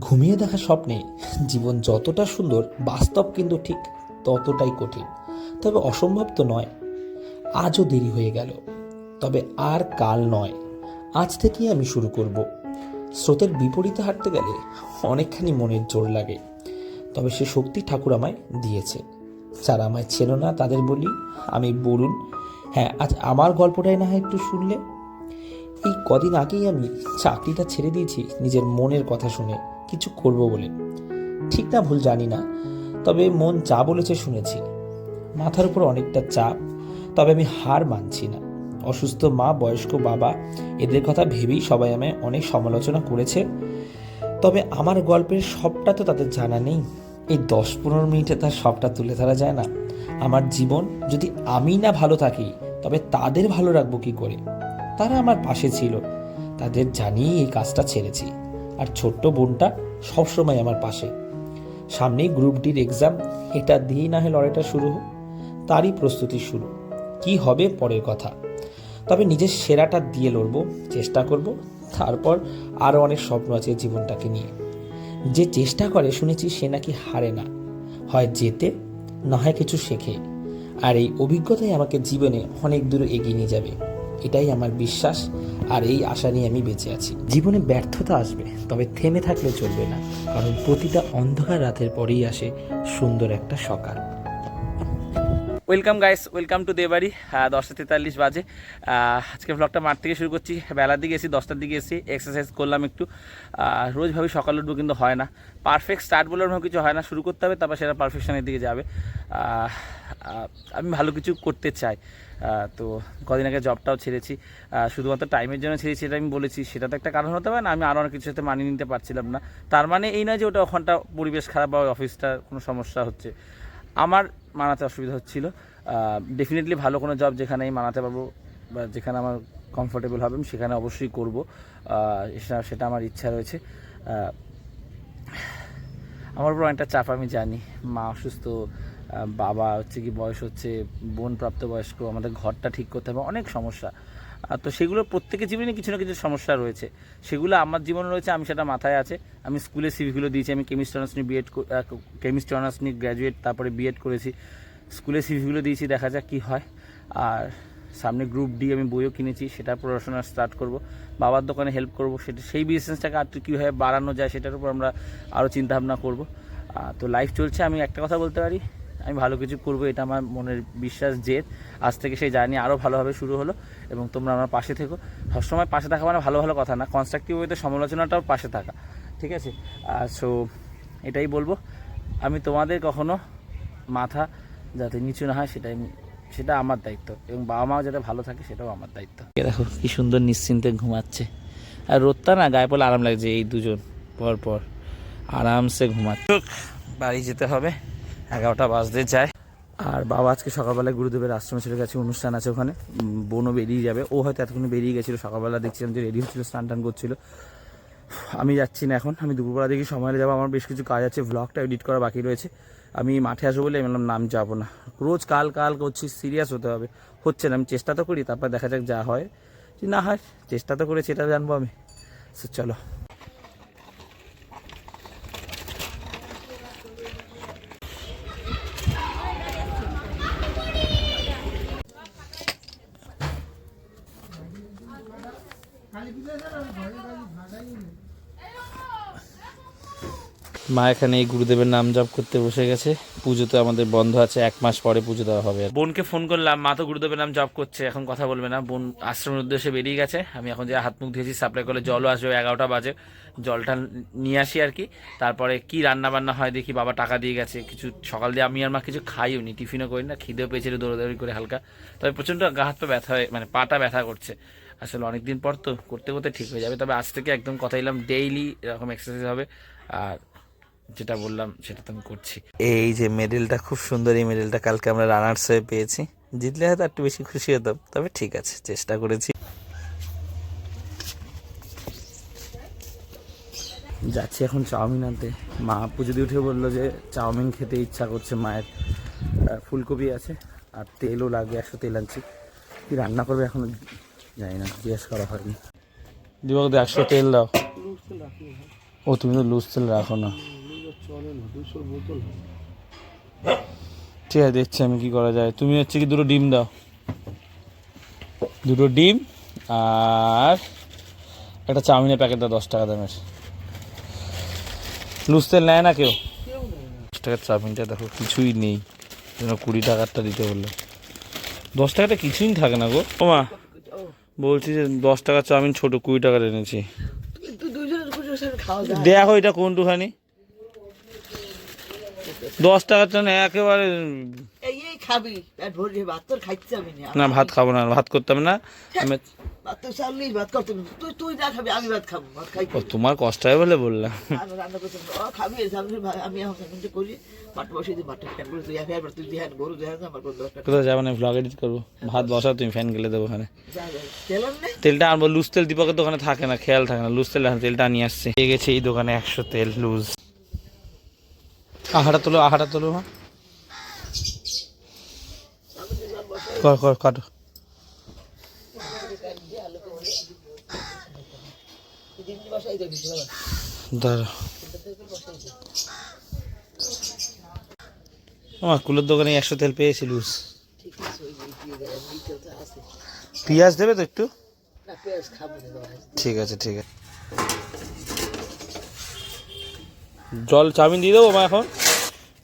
ঘুমিয়ে দেখা স্বপ্নে জীবন যতটা সুন্দর, বাস্তব কিন্তু ঠিক ততটাই কঠিন। তবে অসম্ভব তো নয়, আজও দেরি হয়ে গেল। তবে আর কাল নয়, আজ থেকেই আমি শুরু করব। স্রোতের বিপরীতে হাঁটতে গেলে অনেকখানি মনের জোর লাগে, তবে সে শক্তি ঠাকুর আমায় দিয়েছে। যারা আমায় ছিল না তাদের বলি, আমি বলুন হ্যাঁ আজ আমার গল্পটাই না হয় একটু শুনলে? এই কদিন আগেই আমি চাকরিটা ছেড়ে দিয়েছি নিজের মনের কথা শুনে। কিছু করব বলে। ঠিক না, ভুল জানি না, তবে মন যা বলেছে শুনেছি। মাথার উপর অনেকটা চাপ, তবে আমি হার মানছি না। অসুস্থ মা, বয়স্ক বাবা, এদের কথা ভেবেই সবাই আমায় অনেক সমালোচনা করেছে। তবে আমার গল্পের সবটা তো তাদের জানা নেই। এই দশ পনেরো মিনিটে তার সবটা তুলে ধরা যায় না। আমার জীবন যদি আমি না ভালো থাকি, তবে তাদের ভালো রাখব কি করে? তারা আমার পাশে ছিল। তাদের জানিয়েই এই কাজটা ছেড়েছি। আর ছোট্ট বোনটা সবসময় আমার পাশে। সামনেই গ্রুপ ডির এক্সাম এটা দিয়েই না হয় লড়াইটা শুরু হোক, তারই প্রস্তুতি শুরু। কি হবে পরের কথা। তবে নিজের সেরাটা দিয়ে লড়বো, চেষ্টা করব, তারপর আরও অনেক স্বপ্ন আছে জীবনটাকে নিয়ে। যে চেষ্টা করে শুনেছি সে নাকি হারে না। হয় যেতে না হয় কিছু শেখে। আর এই অভিজ্ঞতাই আমাকে জীবনে অনেক দূর এগিয়ে নিয়ে যাবে। এটাই আমার বিশ্বাস আর এই আশা নিয়ে আমি বেঁচে আছি। জীবনে ব্যর্থতা আসবে, তবে থেমে থাকলে চলবে না, কারণ প্রতিটা অন্ধকার রাতের পরেই আসে সুন্দর একটা সকাল। ওয়েলকাম গাইস, ওয়েলকাম টু দেবাড়ি দশটা তেতাল্লিশ বাজে। আজকে ব্লগটা মাঠ থেকে শুরু করছি, বেলার দিকে এসি দশটার দিকে এসি এক্সারসাইজ করলাম একটু। রোজ ভাবি সকালে উঠবো কিন্তু হয় না। পারফেক্ট স্টার্ট বলে ওরকম কিছু হয় না, শুরু করতে হবে, তারপর সেটা পারফেকশনের দিকে যাবে। আমি ভালো কিছু করতে চাই। তো কদিন আগে জবটাও ছেড়েছি। শুধুমাত্র টাইমের জন্য ছেড়েছি এটা আমি বলেছি। সেটা তো একটা কারণ হতে পারে না, আমি আরও অনেক কিছুর সাথে মানিয়ে নিতে পারছিলাম না। তার মানে এই নয় যে ওটা ওখানটা পরিবেশ খারাপ বা অফিসটা কোনো সমস্যা হচ্ছে। আমার মানাতে অসুবিধা হচ্ছিল। ডেফিনেটলি ভালো কোনো জব যেখানে আমি মানাতে পারব বা যেখানে আমার কমফোর্টেবল হবে, আমি সেখানে অবশ্যই করব। সেটা আমার ইচ্ছা রয়েছে। আমার উপর অনেকটা চাপ, আমি জানি। মা অসুস্থ বাবা হচ্ছে কি বয়স হচ্ছে বোন প্রাপ্তবয়স্ক আমাদের ঘরটা ঠিক করতে হবে, অনেক সমস্যা। তো সেগুলো প্রত্যেকের জীবনে কিছু না কিছু সমস্যা রয়েছে। সেগুলো আমার জীবনে রয়েছে, আমি সেটা মাথায় আছে। আমি স্কুলে সিভিগুলো দিয়েছি, আমি কেমিস্ট্রি অনার্স নিয়ে বিএড কেমিস্ট্রি অনার্স নিয়ে গ্র্যাজুয়েট তারপরে বিএড করেছি। স্কুলে সিভিগুলো দিয়েছি, দেখা যাক কী হয়। আর সামনে গ্রুপ ডি আমি বইও কিনেছি সেটা পড়াশোনা স্টার্ট করব। বাবার দোকানে হেল্প করব, সেটা সেই বিজনেসটাকে আর কীভাবে বাড়ানো যায়, সেটার উপর আমরা আরও চিন্তাভাবনা করব। তো লাইফ চলছে, আমি একটা কথা বলতে পারি। আমি ভালো কিছু করব, এটা আমার মনের বিশ্বাস, জেদ। আজ থেকে সেই জার্নি আরও ভালোভাবে শুরু হলো এবং তোমরা আমার পাশে থেকো। সবসময় পাশে থাকা মানে ভালো ভালো কথা না কনস্ট্রাকটিভ ওয়েতে সমালোচনাটাও পাশে থাকা, ঠিক আছে? সো এটাই বলব। আমি তোমাদের কখনো মাথা যাতে নিচু না হয়, সেটাই সেটা আমার দায়িত্ব এবং বাবা মাও যাতে ভালো থাকে, সেটাও আমার দায়িত্ব। দেখো, কি সুন্দর নিশ্চিন্তে ঘুমাচ্ছে। আর রোদটা না গায়ে পড়লে আরাম লাগছে, এই দুজন পর পর আরামসে ঘুমাচ্ছে। বাড়ি যেতে হবে। এগারোটা বাজতে যায়। আর বাবা আজকে সকালবেলায় গুরুদেবের আশ্রমে চলে গেছে, অনুষ্ঠান আছে ওখানে। বোনও বেরিয়ে যাবে। ও হয়তো এতক্ষণ বেরিয়ে গেছিল, সকালবেলা দেখছিলাম যে রেডি হচ্ছিল, স্নান টান করছিল। আমি যাচ্ছি না এখন, আমি দুপুরবেলা দেখি সময় যাব, আমার বেশ কিছু কাজ আছে ভ্লগটা এডিট করা বাকি রয়েছে। আমি মাঠে আসব বলে আমি নাম যাব না। রোজ কাল কাল করছি সিরিয়াস হতে হবে। হচ্ছে না, আমি চেষ্টা তো করি, তারপর দেখা যাক যা হয়। না হয়, চেষ্টা তো করেছি, এটা জানব আমি। চলো। মা এখানে এই গুরুদেবের নাম জপ করতে বসে গেছে। পুজো তো আমাদের বন্ধ আছে, এক মাস পরে পুজো দেওয়া হবে। বোনকে ফোন করলাম, মা তো গুরুদেবের নাম জপ করছে, এখন কথা বলবে না। বোন আশ্রমের উদ্দেশ্যে বেরিয়ে গেছে। আমি এখন যে হাত মুখ ধুয়েছি সাপ্লাই করলে জলও আসবে, এগারোটা বাজে। জলটা নিয়ে আসি আর কি। তারপরে কি রান্না বান্না হয় দেখি, বাবা টাকা দিয়ে গেছে। কিছু সকাল দিয়ে আমি আর মা কিছু খাইও নি, টিফিনও করি না, খিদেও পেয়েছিল, দৌড়াদৌড়ি করে হালকা। তবে প্রচণ্ড গা হাত পা ব্যথা হয়ে মানে পাটা ব্যথা করছে। আসলে অনেকদিন পর তো, করতে করতে ঠিক হয়ে যাবে। তবে আজ থেকে একদম কথা দিলাম ডেইলি এরকম এক্সারসাইজ হবে। আর যেটা বললাম সেটা তো আমি করছি। এই যে মেডেলটা খুব সুন্দর এই মেডেলটা কালকে আমরা রানার্স হয়ে পেয়েছি। জিতলে হয়তো একটু বেশি খুশি হতাম তবে ঠিক আছে চেষ্টা করেছি। যাচ্ছি এখন চাউমিন আনতে। মা পুজো দিয়ে উঠে বলল যে চাউমিন খেতে ইচ্ছা করছে মায়ের। ফুলকপি আছে আর তেলও লাগবে একশো তেল আনছি। কি রান্না করবে এখন জানি না জিজ্ঞেস করা হয়নি। দিবক একশো তেল দাও। ও তুমি তো লুজ তেল রাখো না। চলে না দুশো বোতল ঠিক আছে দেখছি আমি কি করা যায়। তুমি হচ্ছে কি দুটো ডিম দাও। দুটো ডিম আর একটা চাউমিনের প্যাকেট দাও দশ টাকা দামের। লুজ তেল নেয় না কেউ? দশ টাকার চাউমিনটা দেখো কিছুই নেই। যেন কুড়ি টাকারটা দিতে বলল। দশ টাকাটা কিছুই থাকে না গো। ও মা বলছি যে দশ টাকার চাউমিন ছোট কুড়ি টাকার এনেছি। দেখো এটা কোনটুখানি। দশ টাকার জন্য একেবারে এই এই খাবি। ভাত তোর খাইতে না। ভাত খাব না ভাত করতাম না। আমি তোমার কষ্ট হয় বলে বললাম। বসে যাব। না ব্লগ এডিট করব। ভাত বসাও তুমি ফ্যান গেলে দেবো ওখানে। তেলটা আনব লুজ তেল দীপকের দোকানে থাকে না খেয়াল থাকে না লুজ তেল তেলটা নিয়ে আসছে। গেছে এই দোকানে একশো তেল লুজ আহাটা তোলো আহাটা তোলো মা কর, কাটো। দাঁড়া। আমার কুলের দোকানে একশো তেল পেয়েছি, লুজ। পেঁয়াজ দেবে তো একটু? ঠিক আছে ঠিক আছে। জল, চাউমিন দিয়ে দেবো মা এখন?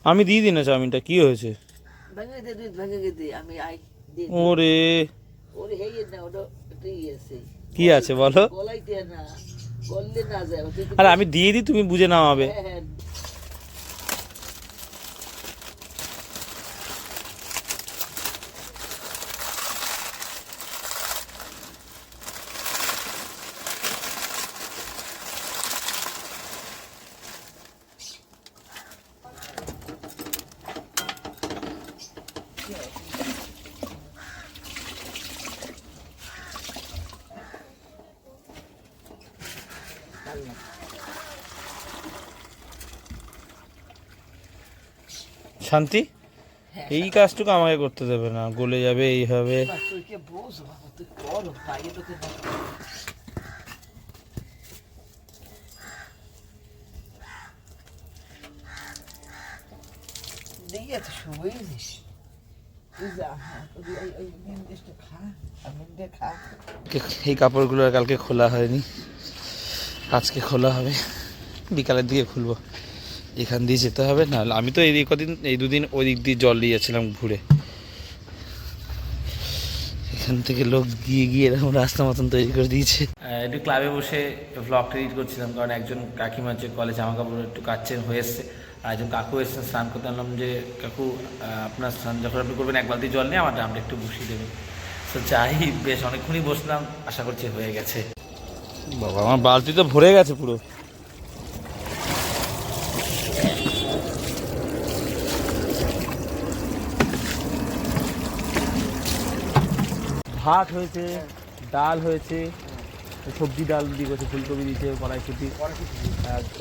আমি দিয়ে দিই না চাউমিনটা কি হয়েছে। ওরে। কি আছে বলো? আরে আমি দিয়ে দিই তুমি বুঝে নাও হবে শান্তি? এই কাজটুকু আমাকে করতে দেবে না। গলে যাবে এই হবে। হ্যাঁ এই কাপড়গুলো কালকে খোলা হয়নি। আজকে খোলা হবে। বিকালের দিকে খুলবো। এখান দিয়ে যেতে হবে না আমি তো এই কদিন এই দুদিন ওই দিক দিয়ে জল দিয়ে যাচ্ছিলাম ঘুরে। এখান থেকে লোক গিয়ে গিয়ে এরকম রাস্তা মতন তৈরি করে দিয়েছে। একটু ক্লাবে বসে ব্লগটা এডিট করছিলাম কারণ একজন কাকিমা হচ্ছে কলেজ জামা কাপড় একটু কাচ্ছেন হয়ে এসছে আর একজন কাকু এসছেন স্নান করতে আনলাম যে কাকু আপনার স্নান যখন আপনি করবেন এক বালতি জল নিয়ে আমার ড্রামটা একটু বসিয়ে দেবেন। তো যাই বেশ অনেকক্ষণই বসলাম আশা করছি হয়ে গেছে। বাবা আমার বালতি তো ভরে গেছে পুরো। ভাত হয়েছে ডাল হয়েছে সবজি ডাল দিয়ে করছে ফুলকপি দিয়েছে কড়াইশুটি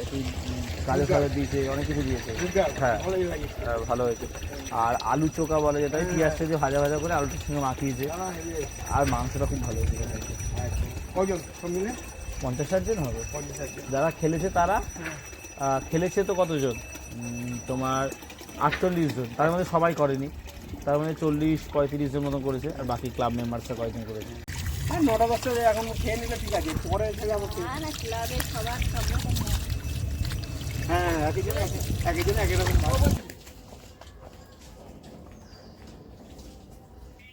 একটু উম, গাজর ফাজর দিয়েছে অনেক কিছু দিয়েছে। হ্যাঁ হ্যাঁ, ভালো হয়েছে। আর আলু চোকা বলে যেটা পেঁয়াজটা যে ভাজা ভাজা করে আলুটার সঙ্গে মাখিয়েছে। আর মাংসটা খুব ভালো হয়েছে। পঞ্চাশ ষাট জন হবে। যারা খেলেছে তারা খেলেছে তো কতজন? তোমার আটচল্লিশ জন। তার মধ্যে সবাই করেনি। তার মধ্যে চল্লিশ পঁয়ত্রিশ জন মতন করেছে আর বাকি ক্লাব মেম্বার্সরা কয়েকজন করেছে। হ্যাঁ নটা এখন খেয়ে নিলে ঠিক আছে পরে হ্যাঁ একজন একজন এক রকম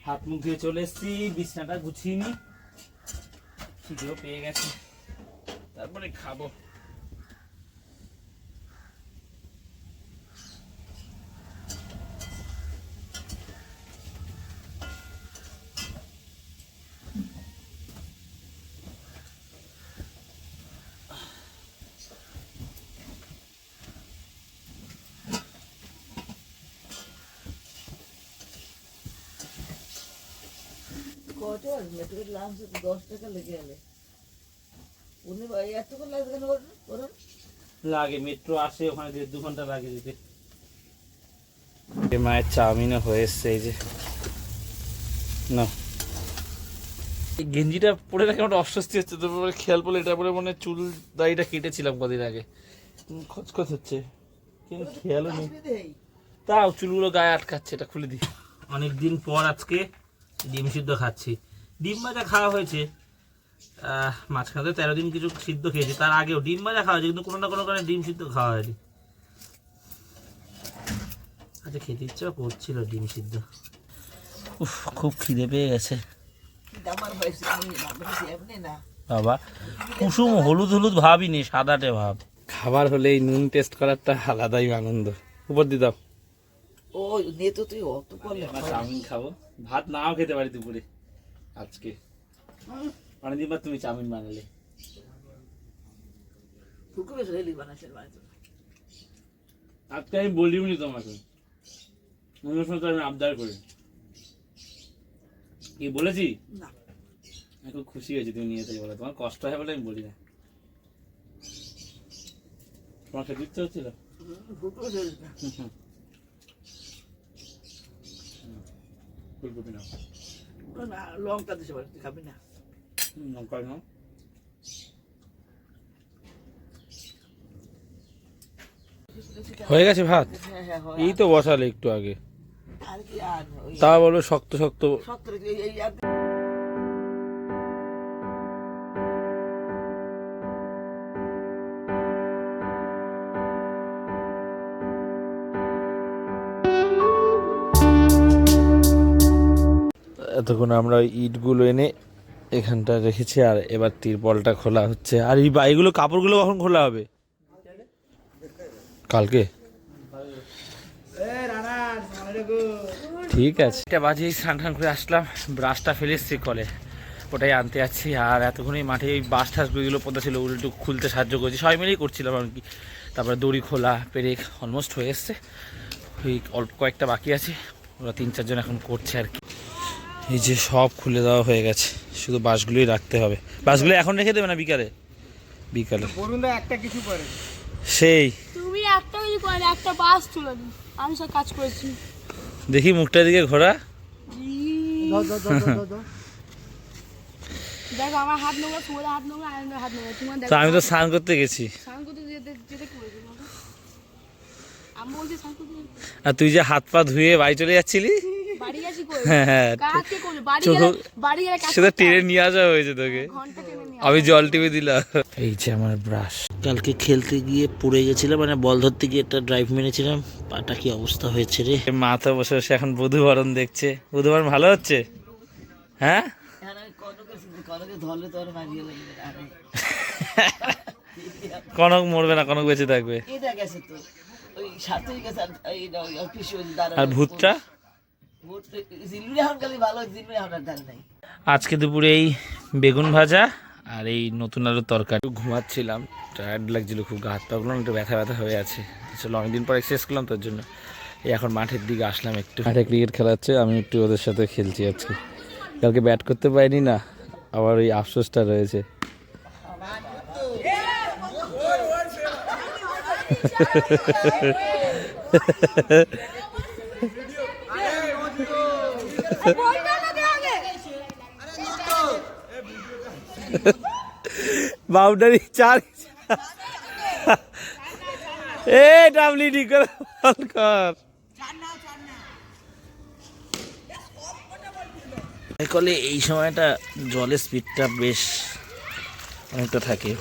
হাত মুখ দিয়ে চলে এসেছি বিছনাটা গুছিয়ে নি। পেয়ে গেছে। তারপরে খাব। কত মেট্রোর লাঞ্চ দশ টাকা লেগে গেলে। উনি এত করে লাগে কেন বলুন? বলুন। লাগে মেট্রো আসে ওখানে দেড় দু ঘণ্টা লাগে যেতে। মায়ের চাউমিনও হয়ে এসছে এই যে। না। এই গেঞ্জিটা পরে রাখে আমার অস্বস্তি হচ্ছে তারপরে খেয়াল পড়লে এটা পরে মনে চুল দাড়িটা কেটেছিলাম কদিন আগে। খচখচ হচ্ছে কিন্তু খেয়ালও নেই। তাও চুলগুলো গায়ে আটকাচ্ছে এটা খুলে দিই। অনেক দিন পর আজকে ডিম সিদ্ধ খাচ্ছি। ডিম ভাজা খাওয়া হয়েছে। মাঝখানে তেরো দিন কিছু সিদ্ধ খেয়েছি, তার আগেও ডিম ভাজা খাওয়া হয়েছে, কিন্তু কোনো না কোনো কারণে ডিম সিদ্ধ খাওয়া হয়নি। আচ্ছা খেতে ইচ্ছা করছিল ডিম সিদ্ধ? উফ, খুব খিদে পেয়ে গেছে। বাবা, কুসুম হলুদ হলুদ ভাবই নেই সাদাটে ভাব। খাবার হলে এই নুন টেস্ট করারটা আলাদাই আনন্দ। উপর দিতাম ও নে তো তুই অত করলে চাউমিন খাব। ভাত নাও খেতে পারি দুপুরে আজকে। অনেকদিন পর তুমি চাউমিন বানালে। আজকে আমি বলিনি তোমাকে। মনে সময় তো আমি আবদার করি। কি বলেছি? না। আমি খুব খুশি হয়েছি তুমি নিয়ে তাই বলে। তোমার কষ্ট হয় বলে আমি বলি না। তোমার খেতে ইচ্ছে হচ্ছিল ফুকু বেশ রেলি না ফুলকপি নাও না লঙ্কা দিতে পারে তুই খাবি না? লঙ্কা নাও হয়ে গেছে ভাত? হ্যাঁ হ্যাঁ। এই তো বসালে একটু আগে। তা বলবে শক্ত তা বলো শক্ত শক্ত এতক্ষণ আমরা ওই ইটগুলো এনে এখানটা রেখেছি আর এবার তিরপলটা খোলা হচ্ছে। আর এই এইগুলো কাপড়গুলো কখন খোলা হবে? কালকে? ঠিক আছে। এটা বাজে স্নান টান করে আসলাম ব্রাশটা ফেলে এসছি কলে। ওটাই আনতে যাচ্ছি আর এতক্ষণই মাঠে এই বাস টাসগুলো পদ্মা ছিল ওগুলো একটু খুলতে সাহায্য করেছি। সবাই মিলেই করছিলাম আর কি। তারপরে দড়ি খোলা পেরেক অলমোস্ট হয়ে এসছে। ওই অল্প কয়েকটা বাকি আছে ওরা তিন চারজন এখন করছে আর কি। এই যে সব খুলে দেওয়া হয়ে গেছে শুধু বাসগুলোই রাখতে হবে। বাসগুলো এখন রেখে দেবে না বিকালে? বিকালে। বরুণদা একটা কিছু করে। সেই। তুমি একটা কিছু করে একটা বাস তুলে দিন আমি সব কাজ করেছি। দেখি মুখটার দিকে ঘোরা। দেখো আমার হাত নোংরা তোমাদের হাত নোংরা আনন্দের হাত নোংরা। তোমার তো আমি তো স্নান করতে গেছি। স্নান করতে যেতে যেতে করেছি বলো। আমি বলছি স্নান করতে আর তুই যে হাত পা ধুয়ে বাড়ি চলে যাচ্ছিলি? হ্যাঁ হ্যাঁ সেটা টেনে নিয়ে আসা হয়েছে তোকে। ঘণ্টা টেনে নিয়ে আমি জল টিপে দিলাম। এই যে আমার ব্রাশ কালকে খেলতে গিয়ে পড়ে গেছিলাম মানে বল ধরতে গিয়ে একটা ড্রাইভ মেরেছিলাম। পাটা কি অবস্থা হয়েছে রে? মাথা বসে বসে এখন বধুবরণ দেখছে। বধুবরণ ভালো হচ্ছে? হ্যাঁ? কনকে মরবে না কনক বেঁচে থাকবে। আর ভূতটা? আজকে দুপুরে এই বেগুন ভাজা আর এই নতুন আলুর তরকারি। ঘুমাচ্ছিলাম টায়ার্ড লাগছিল খুব গা হাত পাগুলো একটু ব্যথা ব্যথা হয়ে আছে। আসলে অনেকদিন পর এক্সারসাইজ করলাম তার জন্য এই এখন মাঠের দিকে আসলাম একটু। মাঠে ক্রিকেট খেলা হচ্ছে আমি একটু ওদের সাথে খেলছি আজকে। কালকে ব্যাট করতে পারিনি না আবার ওই আফসোসটা রয়েছে। বাউন্ডারি চার। এ ডাবলি ডি করে বল কর। কলে এই সময়টা জলের স্পিডটা বেশ অনেকটা থাকে।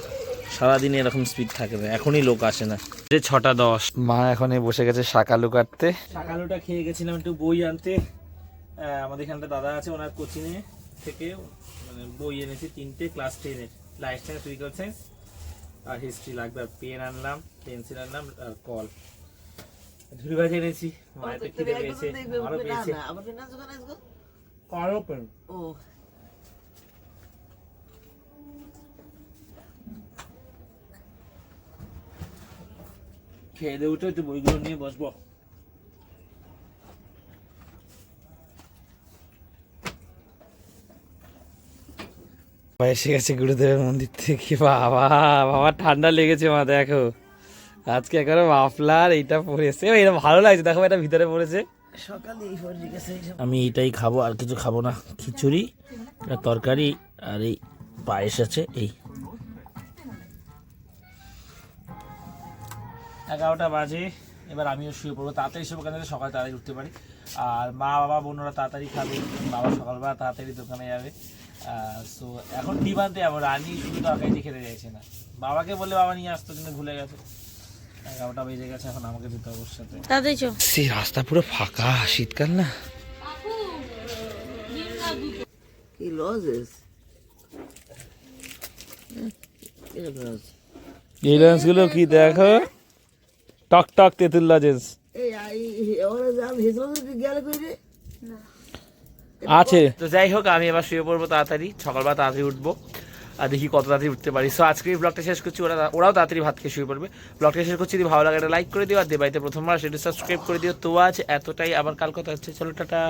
সারাদিন এরকম স্পিড থাকে না এখনই লোক আসে না। যে ছটা দশ মা এখন বসে গেছে শাকালু কাটতে। শাকালুটা খেয়ে গেছিলাম একটু বই আনতে। আমাদের এখানটা দাদা আছে ওনার কোচিংয়ে থেকে মানে বই এনেছি তিনটে ক্লাস টেনের লাইফ সায়েন্স ফিজিক্যাল সায়েন্স আর হিস্ট্রি লাগবে আর পেন আনলাম পেন্সিল আনলাম আর কল ঝুড়ি ভাজি এনেছি মায়ের তো খিদে পেয়েছে আমারও পেয়েছে। পেন ও। খেয়ে দিয়ে উঠে একটু বইগুলো নিয়ে বসবো। বাবা এসে গেছে গুরুদেবের মন্দির থেকে। বাবা বাবা ঠান্ডা লেগেছে মা দেখো। আজকে একেবারে মাফলার এইটা পরেছে এটা ভালো লাগছে দেখো এটা ভিতরে পড়েছে। সকালে আমি এটাই খাব আর কিছু খাব না। খিচুড়ি আর তরকারি আর এই পায়েস আছে এই। এগারোটা বাজে এবার আমিও শুয়ে পড়ব। তাড়াতাড়ি শুয়ে কেন সকালে তাড়াতাড়ি উঠতে পারি। আর মা বাবা বোনরা তাড়াতাড়ি খাবে বাবা সকালবেলা তাড়াতাড়ি দোকানে যাবে। সো এখন ডিমান্ডে যাব রানি শুধু তরকারি দিয়ে খেতে চাইছে না। বাবাকে বলে বাবা নিয়ে আসতো কিন্তু ভুলে গেছে। এগারোটা বেজে গেছে এখন আমাকে যেতে হবে ওর সাথে। সে রাস্তা পুরো ফাঁকা শীতকাল না? কি লজেস এই লেন্সগুলো কি দেখো? টক টক তেঁতুল লজেন্স আছে। তো যাই হোক আমি এবার শুয়ে পড়ব তাড়াতাড়ি। সকালবেলা তাড়াতাড়ি উঠবো আর দেখি কত তাড়াতাড়ি উঠতে পারি। সো আজকে এই ব্লগটা শেষ করছি। ওরা ওরাও তাড়াতাড়ি ভাত খেয়ে শুয়ে পড়বে। ব্লগটা শেষ করছি যদি ভালো লাগে একটা লাইক করে দিও। আর দেবাইতে প্রথমবার সেটা সাবস্ক্রাইব করে দিও। তো আজ এতটাই। আবার কাল কথা হচ্ছে। চলো টাটা।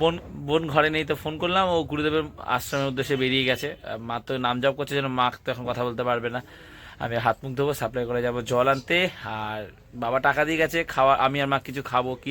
বোন বোন ঘরে নেই তো ফোন করলাম। ও গুরুদেবের আশ্রমের উদ্দেশ্যে বেরিয়ে গেছে। মা তো নাম জপ করছে যেন মা তো এখন কথা বলতে পারবে না। আমি হাত মুখ ধোবো সাপ্লাই করে যাব, জল আনতে, আর বাবা টাকা দিয়ে গেছে, খাওয়া, আমি আর মা কিছু খাব, কি